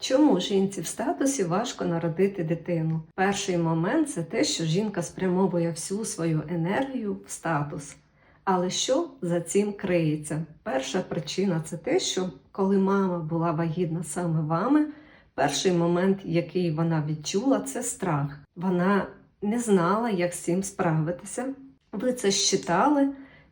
Чому жінці в статусі важко народити дитину? Перший момент це те, що жінка спрямовує всю свою енергію в статус. Але що за цим криється? Перша причина це те, що коли мама була вагітна саме вами, перший момент, який вона відчула, це страх. Вона не знала, як з цим справитися. Ви це щитали,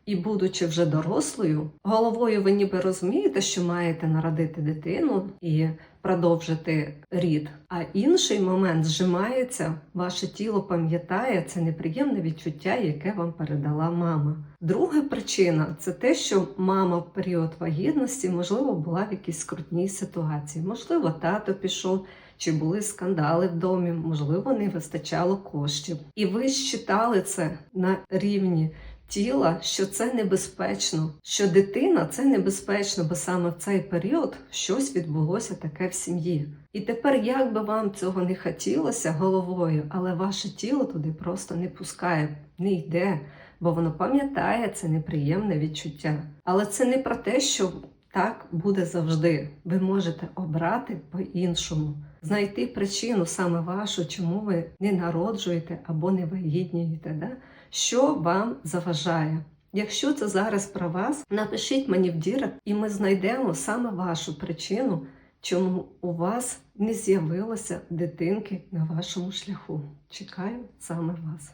і, будучи вже дорослою, головою ви ніби розумієте, що маєте народити дитину і продовжити рід. А інший момент зжимається, ваше тіло пам'ятає це неприємне відчуття, яке вам передала мама. Друга причина це те, що мама в період вагітності, можливо, була в якійсь скрутній ситуації. Можливо, тато пішов. Чи були скандали в домі, можливо, не вистачало коштів. І ви считали це на рівні тіла, що це небезпечно, що дитина це небезпечно, бо саме в цей період щось відбулося таке в сім'ї. І тепер, як би вам цього не хотілося головою, але ваше тіло туди просто не пускає, не йде, бо воно пам'ятає це неприємне відчуття. Але це не про те, що так буде завжди. Ви можете обрати по-іншому, знайти причину саме вашу, чому ви не народжуєте або не вагітнієте, да? що вам заважає. Якщо це зараз про вас, напишіть мені в дірок, і ми знайдемо саме вашу причину, чому у вас не з'явилося дитинки на вашому шляху. Чекаю саме вас.